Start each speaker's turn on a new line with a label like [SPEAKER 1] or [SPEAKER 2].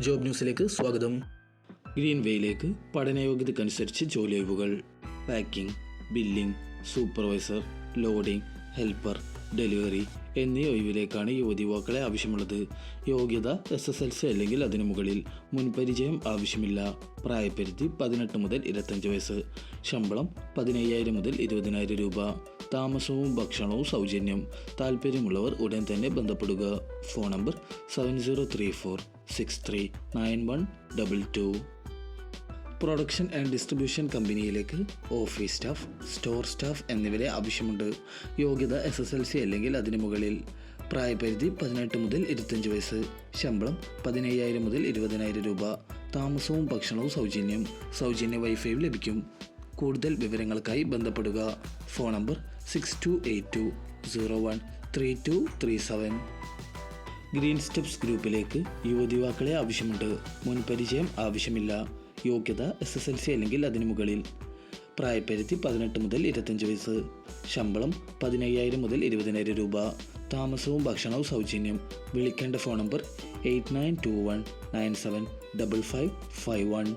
[SPEAKER 1] Job ന്യൂസിലേക്ക് സ്വാഗതം. ഗ്രീൻവേയിലേക്ക് പഠനയോഗ്യതക്കനുസരിച്ച് ജോലി ഒഴിവുകൾ. Packing billing supervisor loading helper delivery എന്നീ ഒഴിവിലേക്കാണ് യുവതിവാക്കളെ ആവശ്യമുള്ളത്. യോഗ്യത എസ് എസ് എൽ സി അല്ലെങ്കിൽ അതിനു മുകളിൽ മുൻപരിചയം ആവശ്യമില്ല. പ്രായപരിധി പതിനെട്ട് മുതൽ ഇരുപത്തഞ്ച് വയസ്സ്. ശമ്പളം പതിനയ്യായിരം മുതൽ ഇരുപതിനായിരം രൂപ. താമസവും ഭക്ഷണവും സൗജന്യം. താല്പര്യമുള്ളവർ ഉടൻ തന്നെ ബന്ധപ്പെടുക. Phone number seven zero three four six three nine one double two. Production and distribution കമ്പനിയിലേക്ക് ഓഫീസ് സ്റ്റാഫ് സ്റ്റോർ സ്റ്റാഫ് എന്നിവരെ ആവശ്യമുണ്ട്. യോഗ്യത എസ് എസ് എൽ സി അല്ലെങ്കിൽ അതിനു മുകളിൽ. പ്രായപരിധി പതിനെട്ട് മുതൽ ഇരുപത്തഞ്ച് വയസ്സ്. ശമ്പളം പതിനയ്യായിരം മുതൽ ഇരുപതിനായിരം രൂപ. താമസവും ഭക്ഷണവും സൗജന്യം. സൗജന്യ വൈഫൈയും ലഭിക്കും. കൂടുതൽ വിവരങ്ങൾക്കായി ബന്ധപ്പെടുക. Phone number six two eight two zero one three two three seven green steps ഗ്രൂപ്പിലേക്ക് യുവതിവാക്കളെ ആവശ്യമുണ്ട്. മുൻപരിചയം ആവശ്യമില്ല. യോഗ്യത എസ് എസ് എൽ സി അല്ലെങ്കിൽ അതിന് മുകളിൽ. പ്രായപരിധി പതിനെട്ട് മുതൽ ഇരുപത്തഞ്ച് വയസ്സ്. ശമ്പളം പതിനയ്യായിരം മുതൽ ഇരുപതിനായിരം രൂപ. താമസവും ഭക്ഷണവും സൗജന്യം. വിളിക്കേണ്ട phone number eight nine two one nine seven double five five one